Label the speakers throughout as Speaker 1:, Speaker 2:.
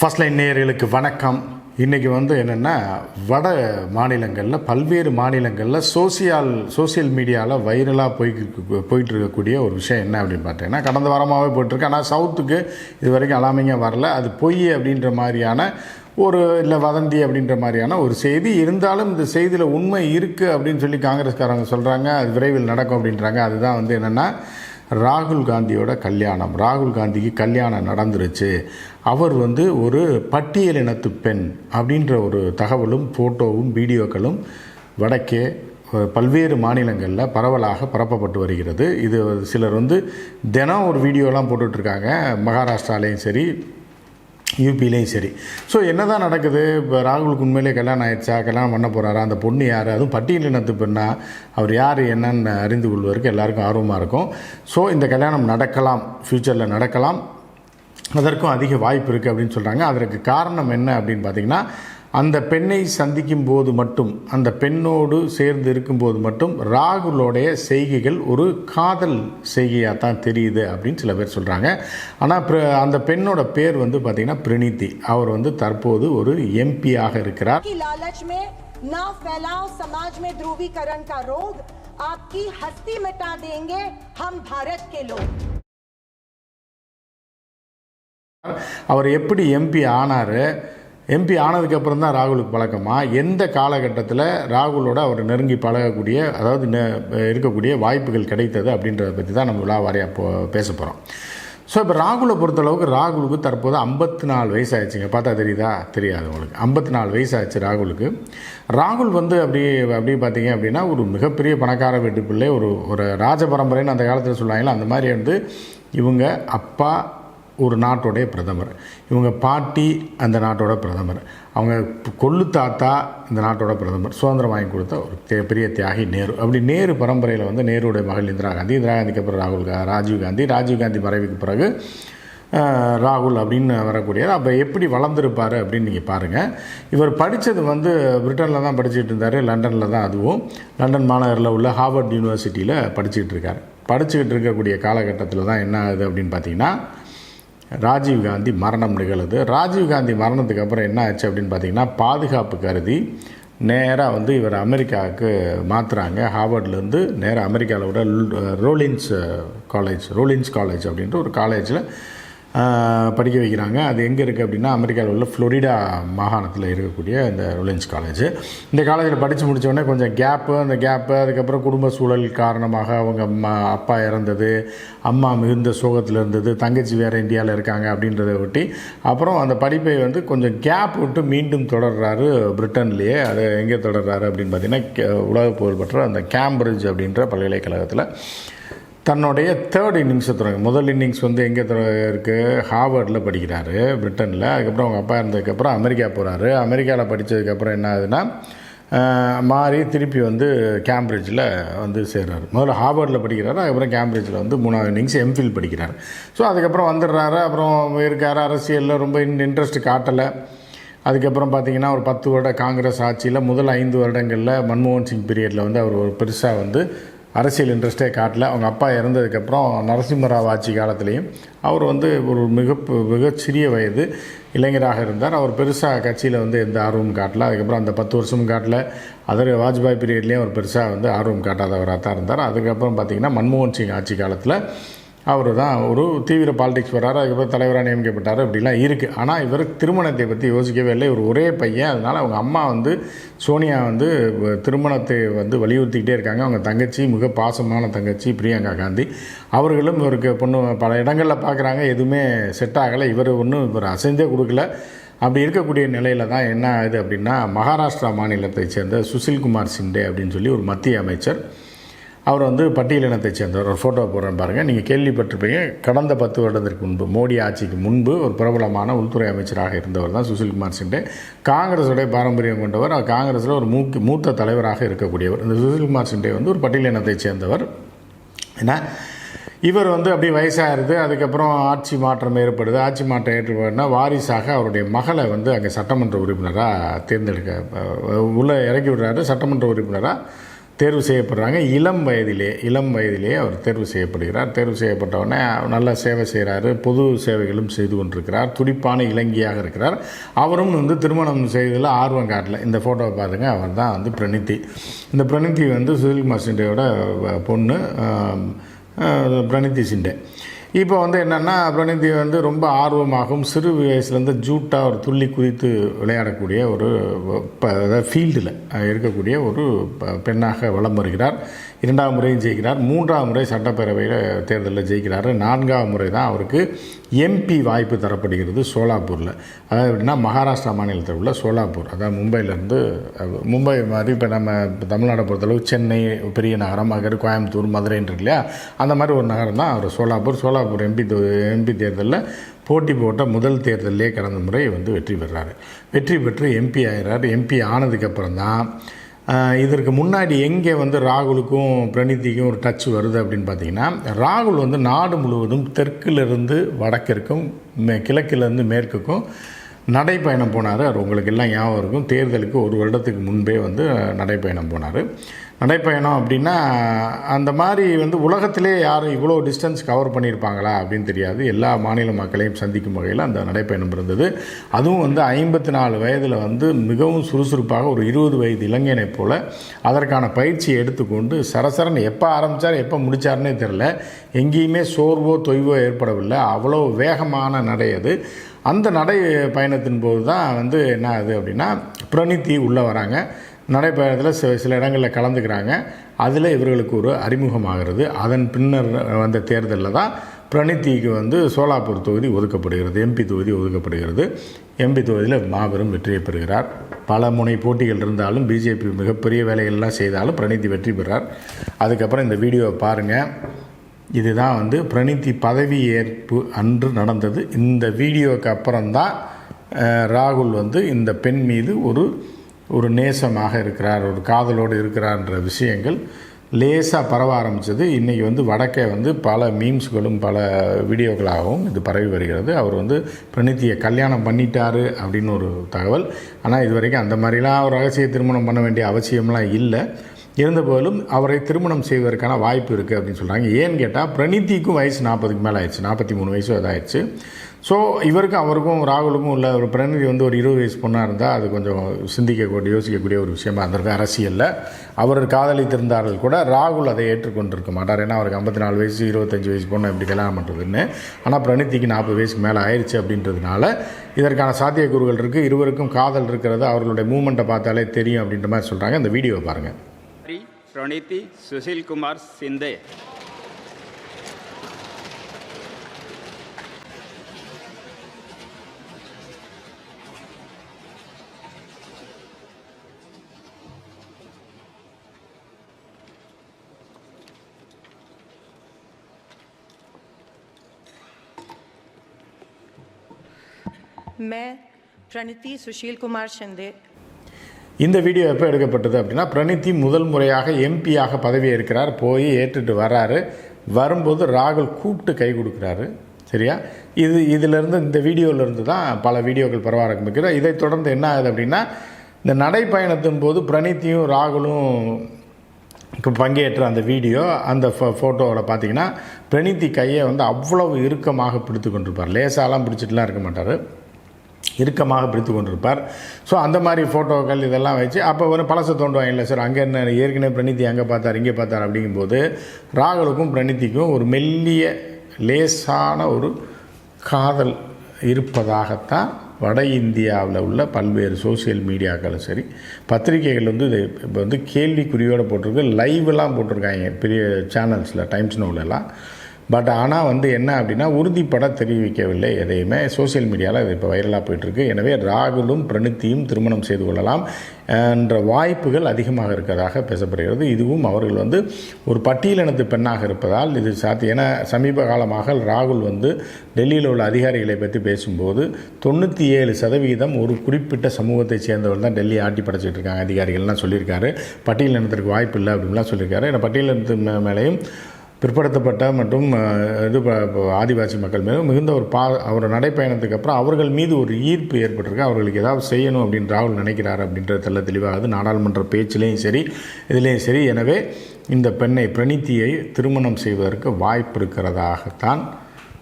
Speaker 1: First line நேயர்களுக்கு வணக்கம். இன்றைக்கி வந்து என்னென்னா வட மாநிலங்களில் பல்வேறு மாநிலங்களில் சோசியல் சோசியல் மீடியாவில் வைரலாக போய் போயிட்டு இருக்கக்கூடிய ஒரு விஷயம் என்ன அப்படின்னு பார்த்தீங்கன்னா கடந்த வாரமாகவே போயிட்டுருக்கு. ஆனால் சவுத்துக்கு இது வரைக்கும் அலாமிங்க வரல. அது பொய் அப்படின்ற மாதிரியான ஒரு இல்லை வதந்தி அப்படின்ற மாதிரியான ஒரு செய்தி. இருந்தாலும் இந்த செய்தியில் உண்மை இருக்குது அப்படின்னு சொல்லி காங்கிரஸ்காரங்க சொல்கிறாங்க அது விரைவில் நடக்கும் அப்படின்றாங்க. அதுதான் வந்து என்னென்னா ராகுல் காந்தியோட கல்யாணம். ராகுல் காந்திக்கு கல்யாணம் நடந்துருச்சு. அவர் வந்து ஒரு பட்டியலினத்து பெண் அப்படின்ற ஒரு தகவலும் ஃபோட்டோவும் வீடியோக்களும் வடக்கே பல்வேறு மாநிலங்களில் பரவலாக பரப்பப்பட்டு வருகிறது. இது சிலர் வந்து தினம் ஒரு வீடியோலாம் போட்டுட்ருக்காங்க. மகாராஷ்டிராலேயும் சரி யூபிலையும் சரி. ஸோ என்ன தான் நடக்குது? இப்போ ராகுலுக்கு உண்மையிலே கல்யாணம் ஆயிடுச்சா? கல்யாணம் பண்ண போகிறாரா அந்த பொண்ணு யார்? அதுவும் பட்டியலினத்து பெண்ணா? அவர் யார் என்னன்னு அறிந்து கொள்வதற்கு எல்லாருக்கும் ஆர்வமாக இருக்கும். ஸோ இந்த கல்யாணம் நடக்கலாம். ஃப்யூச்சரில் நடக்கலாம். அதற்கும் அதிக வாய்ப்பு இருக்குது அப்படின்னு சொல்கிறாங்க அதற்கு காரணம் என்ன அப்படின்னு பார்த்தீங்கன்னா அந்த பெண்ணை சந்திக்கும் போது மட்டும் அந்த பெண்ணோடு சேர்ந்து இருக்கும்போது மட்டும் ராகுலோடைய செய்கைகள் ஒரு காதல் செய்கையாக தான் தெரியுது அப்படின்னு சில பேர் சொல்கிறாங்க ஆனால் பிர அந்த பெண்ணோட பேர் வந்து பார்த்திங்கன்னா பிரணீதி அவர் வந்து தற்போது ஒரு எம்பியாக இருக்கிறார்
Speaker 2: की लालच में ना फैलाओ समाज में ध्रुवीकरण का रोग आपकी हस्ती मिटा देंगे हम भारत के लोग
Speaker 1: அவர் எப்படி எம்பி ஆனார் எம்பி ஆனதுக்கப்புறம் தான் ராகுலுக்கு பழக்கமாக எந்த காலகட்டத்தில் ராகுலோட அவர் நெருங்கி பழகக்கூடிய அதாவது நெ- இருக்கக்கூடிய வாய்ப்புகள் கிடைத்தது அப்படின்றத பற்றி தான் நம்ம விழாவாரியாக போ பேச போகிறோம் ஸோ இப்போ ராகுலை பொறுத்தளவுக்கு ராகுலுக்கு தற்போது ஐம்பத்தி நாலு வயசு ஆயிடுச்சுங்க பார்த்தா தெரியுதா? தெரியாது உங்களுக்கு. ஐம்பத்தி நாலு வயசு ராகுலுக்கு. ராகுல் வந்து அப்படி அப்படி பார்த்தீங்க அப்படின்னா ஒரு மிகப்பெரிய பணக்கார வீட்டு பிள்ளை ஒரு ஒரு ராஜ பரம்பரைன்னு அந்த காலத்தில் சொல்லுவாங்களா அந்த மாதிரி வந்து இவங்க அப்பா ஒரு நாட்டோடைய பிரதமர். இவங்க பாட்டி அந்த நாட்டோட பிரதமர். அவங்க கொள்ளு தாத்தா இந்த நாட்டோட பிரதமர். சுதந்திரம் வாங்கி கொடுத்த ஒரு பெரிய தியாகி நேரு. அப்படி நேரு பரம்பரையில் வந்து நேருடைய மகள் இந்திரா காந்தி இந்திரா காந்திக்கு அப்புறம் ராகுல் ராஜீவ் காந்தி ராஜீவ் காந்தி மறைவுக்கு பிறகு ராகுல் அப்படின்னு வரக்கூடியது அப்போ எப்படி வளர்ந்துருப்பார் அப்படின்னு நீங்கள் பாருங்கள் இவர் படித்தது வந்து பிரிட்டனில் தான் படிச்சுட்டு இருந்தார் லண்டனில் தான் அதுவும். லண்டன் மாநகரில் உள்ள ஹார்வர்ட் யூனிவர்சிட்டியில் படிச்சுக்கிட்டு இருக்கார். படிச்சுக்கிட்டு இருக்கக்கூடிய காலகட்டத்தில் தான் என்ன ஆகுது அப்படின்னு பார்த்தீங்கன்னா ராஜீவ் காந்தி மரணம் நிகழுது ராஜீவ் காந்தி மரணத்துக்கு அப்புறம் என்ன ஆச்சு அப்படின்னு பார்த்தீங்கன்னா பாதுகாப்பு கருதி நேராக வந்து இவர் அமெரிக்காவுக்கு மாற்றுறாங்க ஹார்வர்ட்லேருந்து நேராக அமெரிக்காவில் விட ரோலின்ஸ் காலேஜ் ரோலின்ஸ் காலேஜ் அப்படின்ற ஒரு காலேஜில் படிக்க வைக்கிறாங்க. அது எங்கே இருக்குது அப்படின்னா அமெரிக்காவில் உள்ள ஃப்ளோரிடா மாகாணத்தில் இருக்கக்கூடிய இந்த ரோலின்ஸ் காலேஜ். இந்த காலேஜில் படித்து முடித்தோடனே கொஞ்சம் கேப்பு அந்த கேப்பு அதுக்கப்புறம் குடும்ப சூழல் காரணமாக அவங்க அம்மா அப்பா இறந்தது அம்மா மிகுந்த சோகத்தில் இருந்தது தங்கச்சி வேறு இந்தியாவில் இருக்காங்க அப்படின்றத ஒட்டி அப்புறம் அந்த படிப்பை வந்து கொஞ்சம் கேப் விட்டு மீண்டும் தொடர்றாரு பிரிட்டன்லேயே. அது எங்கே தொடர்றாரு அப்படின்னு பார்த்தீங்கன்னா உலக புகழ்பெற்ற அந்த கேம்பிரிட்ஜ் அப்படின்ற பல்கலைக்கழகத்தில். தன்னுடைய தேர்ட் இன்னிங்ஸை தொடங்க முதல் இன்னிங்ஸ் வந்து எங்கே இருக்குது ஹார்வர்டில் படிக்கிறாரு பிரிட்டனில். அதுக்கப்புறம் அவங்க அப்பா இருந்ததுக்கப்புறம் அமெரிக்கா போகிறாரு அமெரிக்காவில் படித்ததுக்கப்புறம் என்ன ஆகுதுன்னா மாறி திருப்பி வந்து கேம்பிரிட்ஜில் வந்து சேர்றாரு. முதல்ல ஹார்வர்டில் படிக்கிறாரு அதுக்கப்புறம் கேம்பிரிட்ஜில் வந்து மூணாவது இன்னிங்ஸ் எம்ஃபில் படிக்கிறார். ஸோ அதுக்கப்புறம் வந்துடுறாரு அப்புறம் இருக்கார். அரசியலில் ரொம்ப இன்ட்ரெஸ்ட் காட்டலை. அதுக்கப்புறம் பார்த்தீங்கன்னா ஒரு பத்து வருட காங்கிரஸ் ஆட்சியில் முதல் ஐந்து வருடங்களில் மன்மோகன் சிங் பீரியடில் வந்து அவர் ஒரு பெருசாக வந்து அரசியல் இன்ட்ரெஸ்ட்டே காட்டல. அவங்க அப்பா இறந்ததுக்கப்புறம் நரசிம்மராவ் ஆட்சி காலத்துலேயும் அவர் வந்து ஒரு மிக மிக சிறிய வயது இளைஞராக இருந்தார். அவர் பெருசாக கட்சியில் வந்து எந்த ஆர்வமும் காட்டல. அதுக்கப்புறம் அந்த பத்து வருஷமும் காட்டல. அதர் வாஜ்பாய் பீரியட்லேயும் அவர் பெருசாக வந்து ஆர்வம் காட்டாதவராக தான் இருந்தார். அதுக்கப்புறம் பார்த்திங்கன்னா மன்மோகன் சிங் ஆட்சி காலத்தில் அவர் தான் ஒரு தீவிர பாலிடிக்ஸ் வர்றாரு அதுக்கப்புறம் தலைவராக நியமிக்கப்பட்டார் அப்படிலாம் இருக்குது ஆனால் இவர் திருமணத்தை பற்றி யோசிக்கவே இல்லை. இவர் ஒரே பையன். அதனால் அவங்க அம்மா வந்து சோனியா வந்து திருமணத்தை வந்து வலியுறுத்திக்கிட்டே இருக்காங்க. அவங்க தங்கச்சி மிக பாசமான தங்கச்சி பிரியங்கா காந்தி. அவர்களும் இவருக்கு பொண்ணு பல இடங்களில் பார்க்குறாங்க எதுவுமே செட் ஆகலை. இவர் ஒன்றும் இவர் அசைந்தே கொடுக்கல. அப்படி இருக்கக்கூடிய நிலையில் தான் என்ன ஆகுது அப்படின்னா மகாராஷ்டிரா மாநிலத்தைச் சேர்ந்த சுசில்குமார் சிண்டே அப்படின்னு சொல்லி ஒரு மத்திய அமைச்சர் அவர் வந்து பட்டியலினத்தை சேர்ந்தவர். ஒரு ஃபோட்டோ போடுறேன் பாருங்கள் நீங்கள் கேள்விப்பட்டிருப்பீங்க. கடந்த பத்து வருடத்திற்கு முன்பு மோடி ஆட்சிக்கு முன்பு ஒரு பிரபலமான உள்துறை அமைச்சராக இருந்தவர் தான் சுசில்குமார் சிண்டே. காங்கிரஸுடைய பாரம்பரியம் கொண்டவர். காங்கிரஸில் ஒரு மூக்கு மூத்த தலைவராக இருக்கக்கூடியவர். இந்த சுசில்குமார் சிண்டே வந்து ஒரு பட்டியலினத்தை சேர்ந்தவர். ஏன்னா இவர் வந்து அப்படியே வயசாகிருது அதுக்கப்புறம் ஆட்சி மாற்றம் ஏற்படுது. ஆட்சி மாற்றம் ஏற்படுனா வாரிசாக அவருடைய மகளை வந்து அங்கே சட்டமன்ற உறுப்பினராக தேர்ந்தெடுக்க உள்ளே இறக்கி விடுறாரு. சட்டமன்ற உறுப்பினராக தேர்வு செய்யப்படுறாங்க. இளம் வயதிலே இளம் வயதிலே அவர் தேர்வு செய்யப்படுகிறார். தேர்வு செய்யப்பட்டவுடனே நல்ல சேவை செய்கிறாரு பொது சேவைகளும் செய்து கொண்டிருக்கிறார். துடிப்பான இலங்கையாக இருக்கிறார். அவரும் வந்து திருமணம் செய்ததில் ஆர்வம் காட்டல. இந்த ஃபோட்டோவை பாருங்கள் அவர் தான் வந்து பிரணிதி இந்த பிரணிதி வந்து சுனில்குமார் சிண்டேயோட பொண்ணு பிரணித்தி பிரணிதி சிண்டே. இப்போ வந்து என்னென்னா பிரணிதி வந்து ரொம்ப ஆர்வமாகவும் சிறு வயசுலேருந்து ஜூட்டாக ஒரு துள்ளி குதித்து விளையாடக்கூடிய ஒரு ப- அதாவது ஃபீல்டில் இருக்கக்கூடிய ஒரு ப- பெண்ணாக வலம் வருகிறார். இரண்டாம் முறையும் ஜெயிக்கிறார். மூன்றாவது முறை சட்டப்பேரவையில் தேர்தலில் ஜெயிக்கிறார். நான்காவது முறை தான் அவருக்கு எம்பி வாய்ப்பு தரப்படுகிறது சோலாப்பூரில். அதாவது எப்படின்னா மகாராஷ்டிரா மாநிலத்தில் உள்ள சோலாப்பூர். அதாவது மும்பையிலேருந்து மும்பை மாதிரி இப்போ நம்ம தமிழ்நாடை பொறுத்தளவு சென்னை பெரிய நகரம் அங்கே கோயம்புத்தூர் மதுரைன்னு இல்லையா? அந்த மாதிரி ஒரு நகரம் தான் அவர் சோலாப்பூர். சோலாப்பூர் எம்பி எம்பி தேர்தலில் போட்டி போட்ட முதல் தேர்தலிலே கடந்த முறை வந்து வெற்றி பெறாரு. வெற்றி பெற்று எம்பி ஆகிறார் எம்பி ஆனதுக்கப்புறம் தான் இதற்கு முன்னாடி எங்கே வந்து ராகுலுக்கும் பிரணிதிக்கும் ஒரு டச் வருது அப்படின்னு பார்த்தீங்கன்னா ராகுல் வந்து நாடு முழுவதும் தெற்கிலிருந்து வடக்கிற்கும் மே- கிழக்கிலிருந்து மேற்குக்கும் நடைப்பயணம் போனார். அவர் உங்களுக்கு எல்லாம் ஞாபகம் இருக்கும். தேர்தலுக்கு ஒரு வருடத்துக்கு முன்பே வந்து நடைப்பயணம் போனார். நடைப்பயணம் அப்படின்னா அந்த மாதிரி வந்து உலகத்திலே யாரும் இவ்வளோ டிஸ்டன்ஸ் கவர் பண்ணியிருப்பாங்களா அப்படின்னு தெரியாது. எல்லா மாநில மக்களையும் சந்திக்கும் வகையில் அந்த நடைப்பயணம் இருந்தது. அதுவும் வந்து ஐம்பத்தி நாலு வயதில் வந்து மிகவும் சுறுசுறுப்பாக ஒரு இருபது வயது இளைஞனைப் போல் அதற்கான பயிற்சியை எடுத்துக்கொண்டு சரசரன் எப்போ ஆரம்பித்தார் எப்போ முடித்தார்னே தெரில எங்கேயுமே சோர்வோ தொய்வோ ஏற்படவில்லை. அவ்வளோ வேகமான நடை அது. அந்த நடை பயணத்தின் போது தான் வந்து என்ன ஆகுது அப்படின்னா பிரணித்தி உள்ளே வராங்க. நடைப்பயணத்தில் சில சில இடங்களில் கலந்துக்கிறாங்க. அதில் இவர்களுக்கு ஒரு அறிமுகமாகிறது. அதன் பின்னர் வந்த தேர்தலில் தான் பிரணித்திக்கு வந்து சோலாப்பூர் தொகுதி ஒதுக்கப்படுகிறது எம்பி தொகுதி ஒதுக்கப்படுகிறது. எம்பி தொகுதியில் மாபெரும் வெற்றியை பெறுகிறார். பல முனை போட்டிகள் இருந்தாலும் பிஜேபி மிகப்பெரிய வேலைகள்லாம் செய்தாலும் பிரணித்தி வெற்றி பெறார். அதுக்கப்புறம் இந்த வீடியோவை பாருங்கள் இதுதான் வந்து பிரணித்தி பதவி ஏற்பு அன்று நடந்தது. இந்த வீடியோவுக்கு அப்புறம்தான் ராகுல் வந்து இந்த பெண் மீது ஒரு ஒரு நேசமாக இருக்கிறார் ஒரு காதலோடு இருக்கிறார்ன்ற விஷயங்கள் லேசாக பரவ ஆரம்பித்தது இன்றைக்கி வந்து வடக்கே வந்து பல மீம்ஸ்களும் பல வீடியோக்களாகவும் இது பரவி வருகிறது. அவர் வந்து பிரணித்தியை கல்யாணம் பண்ணிட்டாரு அப்படின்னு ஒரு தகவல். ஆனால் இது வரைக்கும் அந்த மாதிரிலாம் அவர் ரகசிய திருமணம் பண்ண வேண்டிய அவசியம்லாம் இல்லை. இருந்தபோதிலும் அவரை திருமணம் செய்வதற்கான வாய்ப்பு இருக்குது அப்படின்னு சொல்கிறாங்க ஏன்னு கேட்டால் பிரணித்திக்கும் வயசு நாற்பதுக்கு மேலே ஆயிடுச்சு நாற்பத்தி மூணு வயசு இதாகிடுச்சு ஸோ இவருக்கும் அவருக்கும் ராகுலுக்கும் உள்ள ஒரு பிரதிநிதி வந்து ஒரு இருபது வயசு பொண்ணாக இருந்தால் அது கொஞ்சம் சிந்திக்கக்கூடிய யோசிக்கக்கூடிய ஒரு விஷயமா இருந்திருக்கும். அரசியலில். அவர் காதலித்திருந்தார்கள் கூட ராகுல் அதை ஏற்றுக்கொண்டிருக்க மாட்டார். ஏன்னா அவருக்கு ஐம்பத்தி நாலு வயசு இருபத்தஞ்சி வயசு பொண்ணு இப்படி கல்யாணம் பண்ணுறதுன்னு ஆனால் பிரணீதிக்கு நாற்பது வயசுக்கு மேலே ஆயிடுச்சு அப்படின்றதுனால இதற்கான சாத்தியக்கூறுகள் இருக்குது இருவருக்கும் காதல் இருக்கிறது. அவர்களுடைய மூமெண்ட்டை பார்த்தாலே தெரியும் அப்படின்ற மாதிரி சொல்கிறாங்க இந்த வீடியோவை பாருங்கள்
Speaker 3: பிரணீதி சுசில்குமார் சிந்தே.
Speaker 4: मैं प्रणिति सुशील कुमार शिंदे
Speaker 1: இந்த வீடியோ எப்போ எடுக்கப்பட்டது அப்படின்னா பிரணித்தி முதல் முறையாக எம்பியாக பதவி இருக்கிறார் போய் ஏற்றுட்டு வர்றாரு வரும்போது ராகுல் கூப்பிட்டு கை கொடுக்குறாரு சரியா இது இதிலிருந்து இந்த வீடியோவிலேருந்து தான் பல வீடியோக்கள் பரவ ஆரம்பிக்கிறது இதைத் தொடர்ந்து என்ன ஆகுது அப்படின்னா இந்த நடைப்பயணத்தின் போது பிரணித்தியும் ராகுலும் இப்போ பங்கேற்ற அந்த வீடியோ அந்த ஃபோ ஃபோட்டோவில் பார்த்தீங்கன்னா பிரணித்தி கையை வந்து அவ்வளவு இறுக்கமாக பிடித்து கொண்டிருப்பார் லேசாலாம் பிடிச்சிட்டுலாம் இருக்க மாட்டார் இறுக்கமாக பிடித்து கொண்டிருப்பார். ஸோ அந்த மாதிரி ஃபோட்டோக்கள் இதெல்லாம் வச்சு அப்போ ஒரு பழச தோண்டுவாங்க. இல்லை சார் அங்கே என்ன ஏற்கனவே பிரணித்தி அங்கே பார்த்தார் இங்கே பார்த்தார் அப்படிங்கும்போது ராகுலுக்கும் பிரணித்திக்கும் ஒரு மெல்லிய லேசான ஒரு காதல் இருப்பதாகத்தான் வட இந்தியாவில் உள்ள பல்வேறு சோஷியல் மீடியாக்களும் சரி பத்திரிகைகள் வந்து இது இப்போ வந்து கேள்விக்குறியோடு போட்டிருக்கு. லைவ்லாம் போட்டிருக்காங்க பெரிய சேனல்ஸில் டைம்ஸ் நோலெல்லாம் பட் ஆனால் வந்து என்ன அப்படின்னா உறுதிப்பட தெரிவிக்கவில்லை எதையுமே. சோஷியல் மீடியாவில் அது இப்போ வைரலாக போயிட்டுருக்கு. எனவே ராகுலும் பிரணித்தியும் திருமணம் செய்து கொள்ளலாம் என்ற வாய்ப்புகள் அதிகமாக இருக்கிறதாக பேசப்படுகிறது. இதுவும் அவர்கள் வந்து ஒரு பட்டியலினத்து பெண்ணாக இருப்பதால் இது சாத்திய ஏன்னா சமீப காலமாக ராகுல் வந்து டெல்லியில் உள்ள அதிகாரிகளை பற்றி பேசும்போது தொண்ணூற்றி ஏழு சதவீதம் ஒரு குறிப்பிட்ட சமூகத்தை சேர்ந்தவர் தான் டெல்லி ஆட்டி படைச்சிட்டு இருக்காங்க. அதிகாரிகள்லாம் சொல்லியிருக்காரு. பட்டியலினத்திற்கு வாய்ப்பு இல்லை அப்படின்லாம் சொல்லியிருக்காரு. ஏன்னா பட்டியலினத்து மேலேயும் பிற்படுத்தப்பட்ட மற்றும் இது ப- ஆதிவாசி மக்கள் மீது மிகுந்த ஒரு பா அவர் நடைப்பயணத்துக்கு அப்புறம் அவர்கள் மீது ஒரு ஈர்ப்பு ஏற்பட்டிருக்கு. அவர்களுக்கு ஏதாவது செய்யணும் அப்படின்னு ராகுல் நினைக்கிறார் அப்படின்றது தெல்ல தெளிவாகுது. நாடாளுமன்ற பேச்சிலையும் சரி இதுலேயும் சரி. எனவே இந்த பெண்ணை பிரணீத்தியை திருமணம் செய்வதற்கு வாய்ப்பு இருக்கிறதாகத்தான்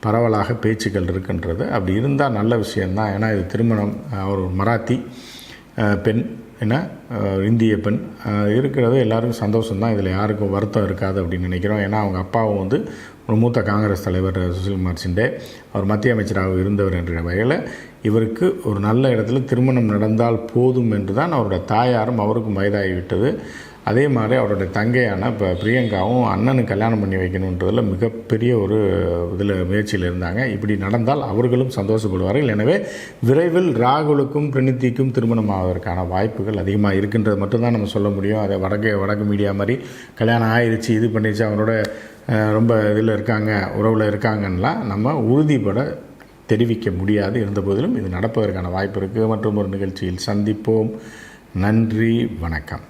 Speaker 1: பரவலாக பேச்சுக்கள் இருக்கின்றது. அப்படி இருந்தால் நல்ல விஷயந்தான் ஏன்னா இது திருமணம் அவர் ஒரு மராத்தி பெண். ஏன்னா இந்திய பெண். இருக்கிறது எல்லாருக்கும் சந்தோஷம்தான். இதில் யாருக்கும் வருத்தம் இருக்காது அப்படின்னு நினைக்கிறோம். ஏன்னா அவங்க அப்பாவும் வந்து ஒரு மூத்த காங்கிரஸ் தலைவர் சுசில்குமார் சிண்டே. அவர் மத்திய அமைச்சராக இருந்தவர் என்ற வகையில் இவருக்கு ஒரு நல்ல இடத்துல திருமணம் நடந்தால் போதும் என்று தான் அவருடைய தாயாரும் அவருக்கும் வயதாகிவிட்டது. அதே மாதிரி அவருடைய தங்கையான இப்போ பிரியங்காவும் அண்ணனுக்கு கல்யாணம் பண்ணி வைக்கணுன்றதில் மிகப்பெரிய ஒரு இதில் முயற்சியில் இருந்தாங்க. இப்படி நடந்தால் அவர்களும் சந்தோஷப்படுவார்கள். எனவே விரைவில் ராகுலுக்கும் பிரணீத்திக்கும் திருமணம் ஆவதற்கான வாய்ப்புகள் அதிகமாக இருக்கின்றது. மட்டும்தான் நம்ம சொல்ல முடியும். அதை வடக்கு வடக்கு மீடியா மாதிரி கல்யாணம் ஆயிடுச்சு இது பண்ணிடுச்சு அவரோட ரொம்ப இதில் இருக்காங்க உறவில் இருக்காங்கன்னெலாம் நம்ம உறுதிப்பட தெரிவிக்க முடியாது. இருந்த போதிலும் இது நடப்பதற்கான வாய்ப்பு இருக்குது மற்றும் ஒரு நிகழ்ச்சியில் சந்திப்போம். நன்றி வணக்கம்.